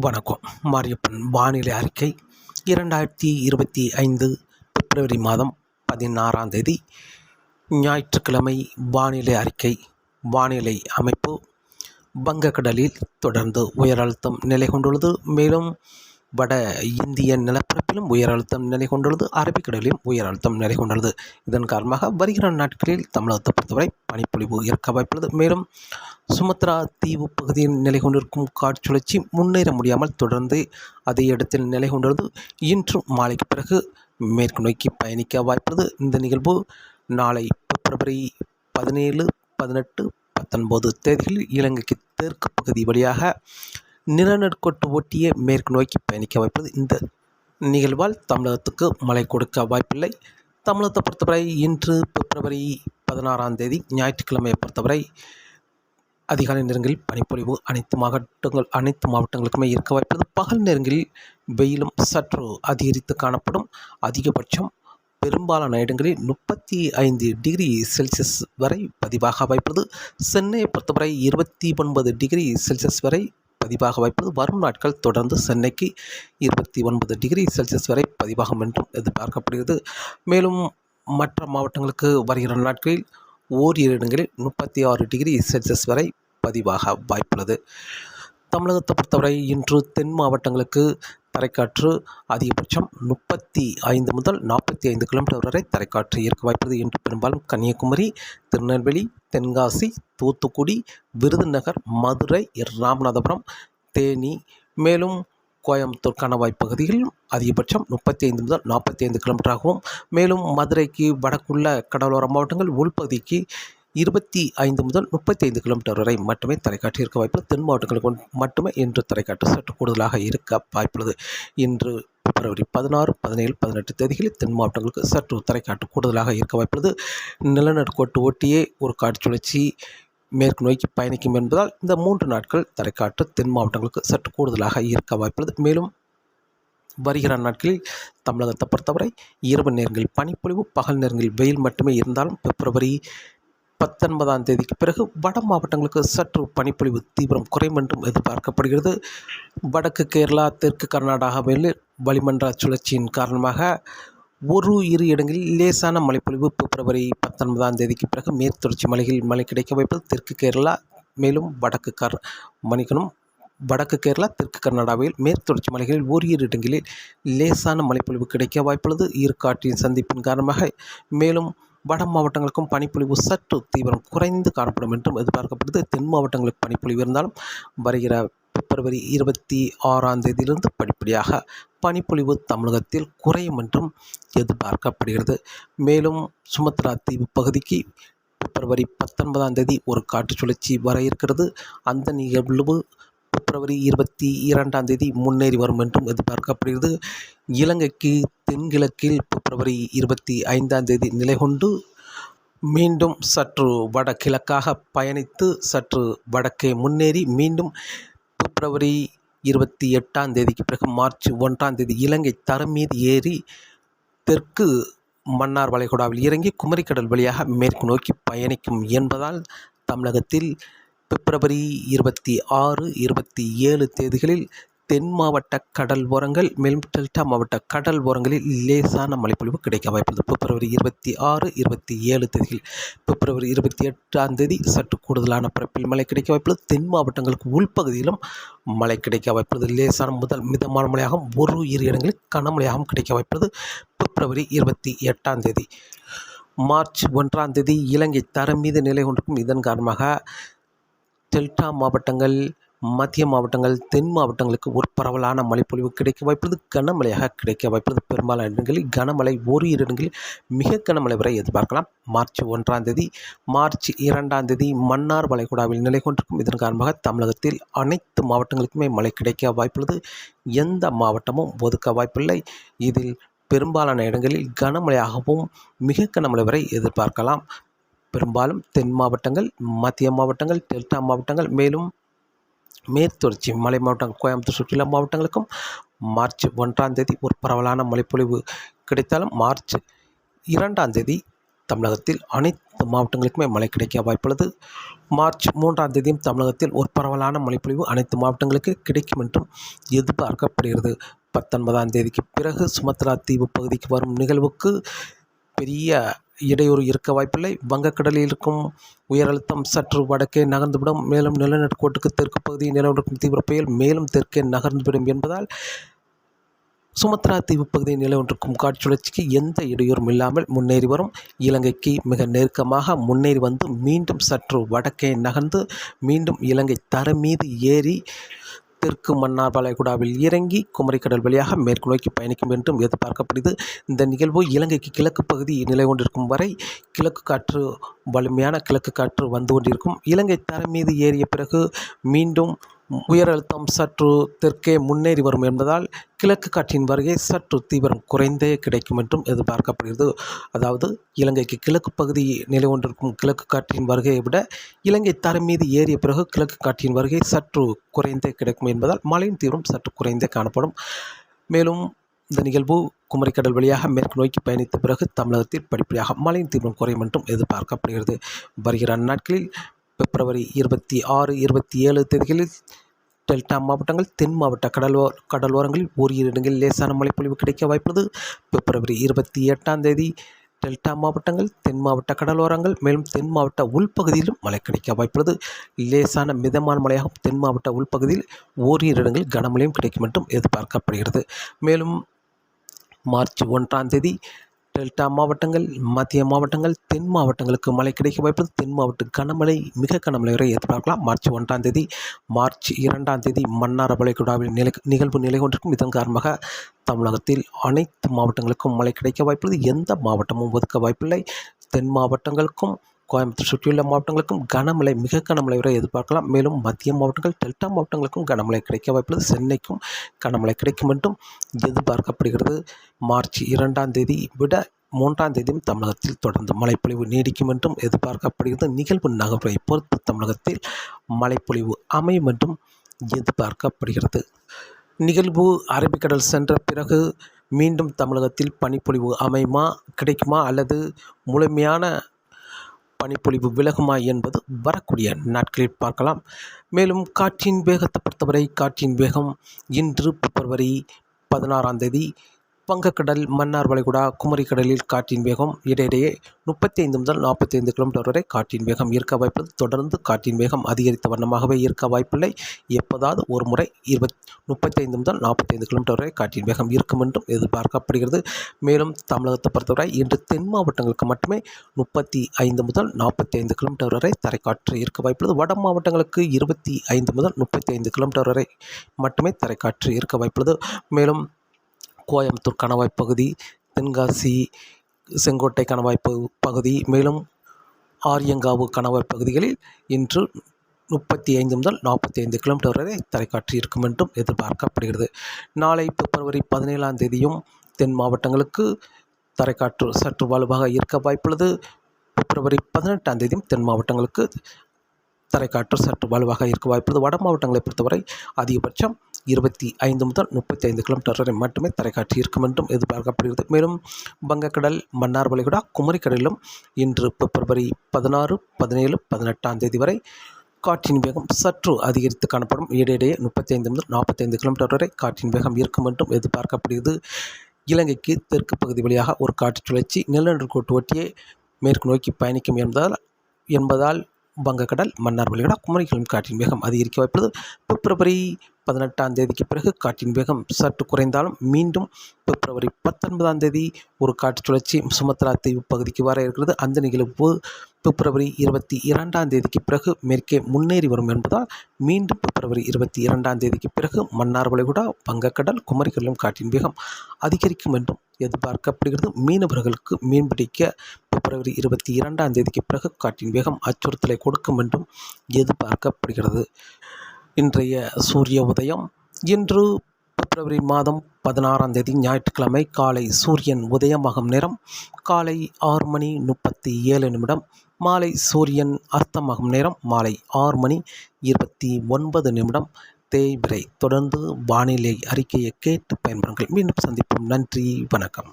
வணக்கம். மாரியப்பன் வானிலை அறிக்கை. இரண்டாயிரத்தி இருபத்தி ஐந்து பிப்ரவரி மாதம் பதினாறாம் தேதி ஞாயிற்றுக்கிழமை வானிலை அறிக்கை. வானிலை அமைப்பு வங்கக்கடலில் தொடர்ந்து உயர் அழுத்தம் நிலை கொண்டுள்ளது மேலும் வட இந்திய நிலப்பரப்பிலும் உயர் அழுத்தம் நிலை கொண்டுள்ளது. அரபிக்கடலிலும் உயர் அழுத்தம் நிலை கொண்டுள்ளது. இதன் காரணமாக வருகிற நாட்களில் தமிழகத்தை பொறுத்தவரை பனிப்பொழிவு இருக்க வாய்ப்புள்ளது. மேலும் சுமத்ரா தீவு பகுதியில் நிலை கொண்டிருக்கும் காற்றுச்சுழற்சி முன்னேற முடியாமல் தொடர்ந்து அதே இடத்தில் நிலை கொண்டுள்ளது. இன்று மாலைக்கு பிறகு மேற்கு நோக்கி பயணிக்க வாய்ப்புள்ளது. இந்த நிகழ்வு நாளை பிப்ரவரி பதினேழு பதினெட்டு பத்தொன்பது தேதிகளில் இலங்கைக்கு தெற்கு பகுதி வழியாக நிலநடுக்கோட்டு ஒட்டியே மேற்கு நோக்கி பயணிக்க வாய்ப்பது இந்த நிகழ்வால் தமிழகத்துக்கு மழை கொடுக்க வாய்ப்பில்லை. தமிழகத்தை பொறுத்தவரை இன்று பிப்ரவரி பதினாறாம் தேதி ஞாயிற்றுக்கிழமையை பொறுத்தவரை அதிகாலை நேரங்களில் பனிப்பொழிவு அனைத்து மாவட்டங்கள் அனைத்து மாவட்டங்களுக்குமே இருக்க வாய்ப்புள்ளது பகல் நேரங்களில் வெயிலும் சற்று அதிகரித்து காணப்படும். அதிகபட்சம் பெரும்பாலான இடங்களில் முப்பத்தி ஐந்து டிகிரி செல்சியஸ் வரை பதிவாக வாய்ப்புள்ளது சென்னையை பொறுத்தவரை இருபத்தி ஒன்பது டிகிரி செல்சியஸ் வரை பதிவாக வாய்ப்புள்ளது வரும் நாட்கள் தொடர்ந்து சென்னைக்கு இருபத்தி ஒன்பது டிகிரி செல்சியஸ் வரை பதிவாகும் என்றும் எதிர்பார்க்கப்படுகிறது. மேலும் மற்ற மாவட்டங்களுக்கு வருகிற நாட்களில் ஓரிரு இடங்களில் முப்பத்தி ஆறு டிகிரி செல்சியஸ் வரை பதிவாக வாய்ப்புள்ளது. தமிழகத்தை பொறுத்தவரை இன்று தென் மாவட்டங்களுக்கு தரைக்காற்று அதிகபட்சம் முப்பத்தி ஐந்து முதல் நாற்பத்தி ஐந்து கிலோமீட்டர் வரை தரைக்காற்று இருக்க வாய்ப்புள்ளது என்று பெரும்பாலும் கன்னியாகுமரி திருநெல்வேலி தென்காசி தூத்துக்குடி விருதுநகர் மதுரை ராமநாதபுரம் தேனி மேலும் கோயம்புத்தூர் கணவாய் பகுதியில் அதிகபட்சம் முப்பத்தி ஐந்து முதல் நாற்பத்தி ஐந்து கிலோமீட்டராகவும் மேலும் மதுரைக்கு வடக்குள்ள கடலோர மாவட்டங்கள் உள்பகுதிக்கு இருபத்தி ஐந்து முதல் முப்பத்தி ஐந்து கிலோமீட்டர் வரை மட்டுமே தரைக்காற்று இருக்க வாய்ப்புள்ளது தென் மாவட்டங்களுக்கு மட்டுமே இன்று தரைக்காற்று சற்று கூடுதலாக இருக்க வாய்ப்புள்ளது. இன்று பிப்ரவரி பதினாறு பதினேழு பதினெட்டு தேதிகளில் தென் மாவட்டங்களுக்கு சற்று தரைக்காற்று கூடுதலாக இருக்க வாய்ப்புள்ளது. நிலநடுக்கோட்டு ஒட்டியே ஒரு காற்று சுழற்சி மேற்கு நோக்கி பயணிக்கும் என்பதால் இந்த மூன்று நாட்கள் தரைக்காற்று தென் மாவட்டங்களுக்கு சற்று கூடுதலாக இருக்க வாய்ப்புள்ளது. மேலும் வருகிற நாட்களில் தமிழகத்தை பொறுத்தவரை இரவு நேரங்களில் பனிப்பொழிவு பகல் நேரங்களில் வெயில் மட்டுமே இருந்தாலும் பிப்ரவரி பத்தொன்பதாம் தேதிக்கு பிறகு வட மாவட்டங்களுக்கு சற்று பனிப்பொழிவு தீவிரம் குறையும் என்றும் எதிர்பார்க்கப்படுகிறது. வடக்கு கேரளா தெற்கு கர்நாடகாவில் வளிமன்ற சுழற்சியின் காரணமாக ஒரு இரு இடங்களில் லேசான மழைப்பொழிவு பிப்ரவரி பத்தொன்பதாம் தேதிக்கு பிறகு மேற்கு தொடர்ச்சி மலைகளில் மழை கிடைக்க வாய்ப்பது தெற்கு கேரளா மேலும் வடக்கு கர் மணிக்கணும் வடக்கு கேரளா தெற்கு கர்நாடகாவில் மேற்கு தொடர்ச்சி மலைகளில் ஓரிரு இடங்களில் லேசான மழைப்பொழிவு கிடைக்க வாய்ப்புள்ளது. இரு காற்றின் சந்திப்பின் காரணமாக மேலும் வட மாவட்டங்களுக்கும் பனிப்பொழிவு சற்று தீவிரம் குறைந்து காணப்படும் என்றும் எதிர்பார்க்கப்படுது. தென் மாவட்டங்களுக்கு பனிப்பொழிவு இருந்தாலும் வருகிற பிப்ரவரி இருபத்தி ஆறாம் தேதியிலிருந்து படிப்படியாக பனிப்பொழிவு தமிழகத்தில் குறையும் என்றும் எதிர்பார்க்கப்படுகிறது. மேலும் சுமத்ரா தீவு பகுதிக்கு பிப்ரவரி பத்தொன்பதாம் தேதி ஒரு காற்று சுழற்சி வர இருக்கிறது. அந்த நிகழ்வு பிப்ரவரி இருபத்தி இரண்டாம் தேதி முன்னேறி வரும் என்றும் எதிர்பார்க்கப்படுகிறது. இலங்கைக்கு தென்கிழக்கில் பிப்ரவரி இருபத்தி ஐந்தாம் தேதி நிலை கொண்டு மீண்டும் சற்று வடகிழக்காக பயணித்து சற்று வடக்கே முன்னேறி மீண்டும் பிப்ரவரி இருபத்தி எட்டாம் தேதிக்கு பிறகு மார்ச் ஒன்றாம் தேதி இலங்கை தரம் மீது ஏறி தெற்கு மன்னார் வளைகுடாவில் இறங்கி குமரிக்கடல் வழியாக மேற்கு நோக்கி பயணிக்கும் என்பதால் தமிழகத்தில் பிப்ரவரி இருபத்தி ஆறு இருபத்தி ஏழு தேதிகளில் தென் மாவட்ட கடல் ஓரங்கள் மேலும் டெல்டா மாவட்ட கடல் ஓரங்களில் லேசான மழைப்பொழிவு கிடைக்க வாய்ப்புள்ளது. பிப்ரவரி இருபத்தி ஆறு இருபத்தி ஏழு தேதியில் பிப்ரவரி இருபத்தி எட்டாம் தேதி சற்று கூடுதலான பரப்பில் மழை கிடைக்க வாய்ப்புள்ளது. தென் மாவட்டங்களுக்கு உள்பகுதியிலும் மழை கிடைக்க வாய்ப்புள்ளது. லேசான முதல் மிதமான மழையாகவும் ஒரு இரு இடங்களில் கனமழையாகவும் கிடைக்க வாய்ப்புள்ளது. பிப்ரவரி இருபத்தி எட்டாம் தேதி மார்ச் ஒன்றாம் தேதி இலங்கை தரம் மீது நிலை கொண்டிருக்கும். இதன் காரணமாக டெல்டா மாவட்டங்கள் மத்திய மாவட்டங்கள் தென் மாவட்டங்களுக்கு ஒரு பரவலான மழைப்பொழிவு கிடைக்க வாய்ப்புள்ளது. கனமழையாக கிடைக்க வாய்ப்புள்ளது. பெரும்பாலான இடங்களில் கனமழை ஒரு இரு இடங்களில் மிக கனமழை வரை எதிர்பார்க்கலாம். மார்ச் ஒன்றாம் தேதி மார்ச் இரண்டாம் தேதி மன்னார் வளைகுடாவில் நிலை கொண்டிருக்கும். இதன் காரணமாக தமிழகத்தில் அனைத்து மாவட்டங்களுக்குமே மழை கிடைக்க வாய்ப்புள்ளது. எந்த மாவட்டமும் ஒதுக்க வாய்ப்பில்லை. இதில் பெரும்பாலான இடங்களில் கனமழையாகவும் மிக கனமழை வரை எதிர்பார்க்கலாம். பெரும்பாலும் தென் மாவட்டங்கள் மத்திய மாவட்டங்கள் டெல்டா மாவட்டங்கள் மேலும் மேற்தொடர்ச்சி மலை மாவட்டங்கள் கோயம்புத்தூர் சுற்றுலா மாவட்டங்களுக்கும் மார்ச் ஒன்றாம் தேதி ஒரு பரவலான மழைப்பொழிவு கிடைத்தாலும் மார்ச் இரண்டாம் தேதி தமிழகத்தில் அனைத்து மாவட்டங்களுக்குமே மழை கிடைக்க வாய்ப்புள்ளது. மார்ச் மூன்றாம் தேதியும் தமிழகத்தில் ஒரு பரவலான மழைப்பொழிவு அனைத்து மாவட்டங்களுக்கு கிடைக்கும் என்றும் எதிர்பார்க்கப்படுகிறது. பத்தொன்பதாம் தேதிக்கு பிறகு சுமத்ரா தீவு பகுதிக்கு வரும் நிகழ்வுக்கு பெரிய இடையூறு இருக்க வாய்ப்பில்லை. வங்கக்கடலில் இருக்கும் உயர் அழுத்தம் சற்று வடக்கே நகர்ந்துவிடும். மேலும் நிலநடுக்கோட்டுக்கு தெற்கு பகுதி நிலவரக்கும் தீவிர புயல் மேலும் தெற்கே நகர்ந்துவிடும் என்பதால் சுமத்ரா தீவு பகுதியில் நிலை காட்சுழற்சிக்கு எந்த இடையூறும் இல்லாமல் முன்னேறி வரும். இலங்கைக்கு மிக நெருக்கமாக முன்னேறி வந்து மீண்டும் சற்று வடக்கே நகர்ந்து மீண்டும் இலங்கை தர மீது ஏறி தெற்கு மன்னார் வளைகுடாவில் இறங்கி குமரிக்கடல் வழியாக மேற்கு நோக்கி பயணிக்கும் என்றும் எதிர்பார்க்கப்படுது இந்த நிகழ்வு இலங்கைக்கு கிழக்கு பகுதி நிலை கொண்டிருக்கும் வரை கிழக்கு காற்று வலிமையான கிழக்கு காற்று வந்து கொண்டிருக்கும். இலங்கை தரை மீது ஏறிய பிறகு மீண்டும் உயர் அழுத்தம் சற்று தெற்கே முன்னேறி வரும் என்பதால் கிழக்கு காற்றின் வருகை சற்று தீவிரம் குறைந்தே கிடைக்கும் என்றும் எதிர்பார்க்கப்படுகிறது. அதாவது இலங்கைக்கு கிழக்கு பகுதி நிலை கொண்டிருக்கும் கிழக்கு காற்றின் வருகையை விட இலங்கை தரம் மீது ஏறிய பிறகு கிழக்கு காற்றின் வருகை சற்று குறைந்தே கிடைக்கும் என்பதால் மழையின் தீவிரம் சற்று குறைந்தே காணப்படும். மேலும் இந்த நிகழ்வு குமரிக்கடல் வழியாக மேற்கு நோக்கி பயணித்த பிறகு தமிழகத்தில் படிப்படியாக மழையின் தீவிரம் குறையும் என்றும் எதிர்பார்க்கப்படுகிறது. வருகிற நாட்களில் பிப்ரவரி இருபத்தி ஆறு இருபத்தி ஏழு தேதிகளில் டெல்டா மாவட்டங்கள் தென் மாவட்ட கடலோ கடலோரங்களில் ஓரிரு இடங்களில் லேசான மழைப்பொழிவு கிடைக்க வாய்ப்புள்ளது. பிப்ரவரி இருபத்தி எட்டாம் தேதி டெல்டா மாவட்டங்கள் தென் மாவட்ட கடலோரங்கள் மேலும் தென் மாவட்ட உள்பகுதியிலும் மழை கிடைக்க வாய்ப்புள்ளது. லேசான மிதமான மழையாகவும் தென் மாவட்ட உள்பகுதியில் ஓரிரு இடங்களில் கனமழையும் கிடைக்கும் என்றும் எதிர்பார்க்கப்படுகிறது. மேலும் மார்ச் ஒன்றாம் தேதி டெல்டா மாவட்டங்கள் மத்திய மாவட்டங்கள் தென் மாவட்டங்களுக்கு மழை கிடைக்க வாய்ப்பது தென் மாவட்ட கனமழை மிக கனமழை வரை எதிர்பார்க்கலாம். மார்ச் ஒன்றாம் தேதி மார்ச் இரண்டாம் தேதி மன்னார் வளைகுடாவில் நிலை நிகழ்வு நிலை கொண்டிருக்கும் இதன் காரணமாக தமிழகத்தில் அனைத்து மாவட்டங்களுக்கும் மழை கிடைக்க வாய்ப்புள்ளது. எந்த மாவட்டமும் ஒதுக்க வாய்ப்பில்லை. தென் மாவட்டங்களுக்கும் கோயம்புத்தூர் சுற்றியுள்ள மாவட்டங்களுக்கும் கனமழை மிக கனமழை வரை எதிர்பார்க்கலாம். மேலும் மத்திய மாவட்டங்கள் டெல்டா மாவட்டங்களுக்கும் கனமழை கிடைக்க வாய்ப்புள்ளது. சென்னைக்கும் கனமழை கிடைக்கும் என்றும் எதிர்பார்க்கப்படுகிறது. மார்ச் இரண்டாம் தேதி விட மூன்றாம் தேதியும் தமிழகத்தில் தொடர்ந்து மழைப்பொழிவு நீடிக்கும் என்றும் எதிர்பார்க்கப்படுகிறது. நிகழ்வு நகர்வை பொறுத்து தமிழகத்தில் மழைப்பொழிவு அமையும் என்றும் எதிர்பார்க்கப்படுகிறது. நிகழ்வு அரபிக்கடல் சென்ற பிறகு மீண்டும் தமிழகத்தில் பனிப்பொழிவு அமையுமா கிடைக்குமா அல்லது முழுமையான பனிப்பொழிவு விலகுமா என்பது வரக்கூடிய நாட்களில் பார்க்கலாம். மேலும் காற்றின் வேகத்தை பொறுத்தவரை காற்றின் வேகம் இன்று பிப்ரவரி பதினாறாம் தேதி வங்கக்கடல் மன்னார் வளைகுடா குமரிக்கடலில் காற்றின் வேகம் இடையிடையே முப்பத்தி ஐந்து முதல் நாற்பத்தி ஐந்து கிலோமீட்டர் வரை காற்றின் வேகம் இருக்க வாய்ப்புள்ளது. தொடர்ந்து காற்றின் வேகம் அதிகரித்த வண்ணமாகவே இருக்க வாய்ப்பில்லை. எப்போதாவது ஒரு முறை இருபத் முப்பத்தி ஐந்து முதல் நாற்பத்தி ஐந்து கிலோமீட்டர் வரை காற்றின் வேகம் இருக்கும் என்றும் எதிர்பார்க்கப்படுகிறது. மேலும் தமிழகத்தை பொறுத்தவரை இன்று தென் மாவட்டங்களுக்கு மட்டுமே முப்பத்தி ஐந்து முதல் நாற்பத்தி ஐந்து கிலோமீட்டர் வரை தரைக்காற்று இருக்க வாய்ப்புள்ளது. வட மாவட்டங்களுக்கு இருபத்தி ஐந்து முதல் முப்பத்தி ஐந்து கிலோமீட்டர் வரை மட்டுமே தரைக்காற்று இருக்க வாய்ப்புள்ளது. மேலும் கோயம்புத்தூர் கணவாய் பகுதி தென்காசி செங்கோட்டை கணவாய் பகுதி மேலும் ஆரியங்காவு கணவாய் பகுதிகளில் இன்று முப்பத்தி ஐந்து முதல் நாற்பத்தி ஐந்து கிலோமீட்டர் வரை தரைக்காற்று இருக்கும் என்றும் எதிர்பார்க்கப்படுகிறது. நாளை பிப்ரவரி பதினேழாம் தேதியும் தென் மாவட்டங்களுக்கு தரைக்காற்று சற்று வலுவாக இருக்க வாய்ப்புள்ளது. பிப்ரவரி பதினெட்டாம் தேதியும் தென் மாவட்டங்களுக்கு தரைக்காற்று சற்று வலுவாக இருக்க வாய்ப்புள்ளது. வட மாவட்டங்களை பொறுத்தவரை அதிகபட்சம் இருபத்தி ஐந்து முதல் முப்பத்தி ஐந்து கிலோமீட்டர் வரை மட்டுமே தரைக்காற்று இருக்கும் என்றும் எதிர்பார்க்கப்படுகிறது. மேலும் வங்கக்கடல் மன்னார் வளைகுடா குமரிக்கடலிலும் இன்று பிப்ரவரி பதினாறு பதினேழு பதினெட்டாம் தேதி வரை காற்றின் வேகம் சற்று அதிகரித்து காணப்படும். இடையிடையே முப்பத்தைந்து முதல் நாற்பத்தைந்து கிலோமீட்டர் வரை காற்றின் வேகம் இருக்கும் என்றும் எதிர்பார்க்கப்படுகிறது. இலங்கைக்கு தெற்கு பகுதி வழியாக ஒரு காற்று சுழற்சி நிலநடுக்கோட்டு ஒட்டியே மேற்கு நோக்கி பயணிக்கும் என்பதால் என்பதால் வங்கக்கடல் மன்னார் வழிகடா குமரிகளும் காற்றின் வேகம் அதிகரிக்க வாய்ப்புள்ளது. பிப்ரவரி பதினெட்டாம் தேதிக்கு பிறகு காற்றின் வேகம் சற்று குறைந்தாலும் மீண்டும் பிப்ரவரி பத்தொன்பதாம் தேதி ஒரு காற்று சுழற்சி சுமத்ரா தீவு பகுதிக்கு வர இருக்கிறது. அந்த நிகழ்வு பிப்ரவரி இருபத்தி இரண்டாம் தேதிக்கு பிறகு மேற்கே முன்னேறி வரும் என்பதால் மீண்டும் பிப்ரவரி இருபத்தி இரண்டாம் தேதிக்கு பிறகு மன்னார் வளைகுடா வங்கக்கடல் குமரிக்கடலும் காற்றின் வேகம் அதிகரிக்கும் என்றும் எதிர்பார்க்கப்படுகிறது. மீனவர்களுக்கு மீன்பிடிக்க பிப்ரவரி இருபத்தி இரண்டாம் தேதிக்கு பிறகு காற்றின் வேகம் அச்சுறுத்தலை கொடுக்கும் என்றும் எதிர்பார்க்கப்படுகிறது. இன்றைய சூரிய உதயம். இன்று பிப்ரவரி மாதம் பதினாறாம் தேதி ஞாயிற்றுக்கிழமை காலை சூரியன் உதயமாகும் நேரம் காலை ஆறு மணி முப்பத்தி ஏழு நிமிடம் மாலை சூரியன் அஸ்தமாகும் நேரம் மாலை ஆறு மணி இருபத்தி ஒன்பது நிமிடம். தேய்பிரை தொடர்ந்து வானிலை அறிக்கையை கேட்டு பயன்பெறுங்கள். மீண்டும் சந்திப்போம். நன்றி வணக்கம்.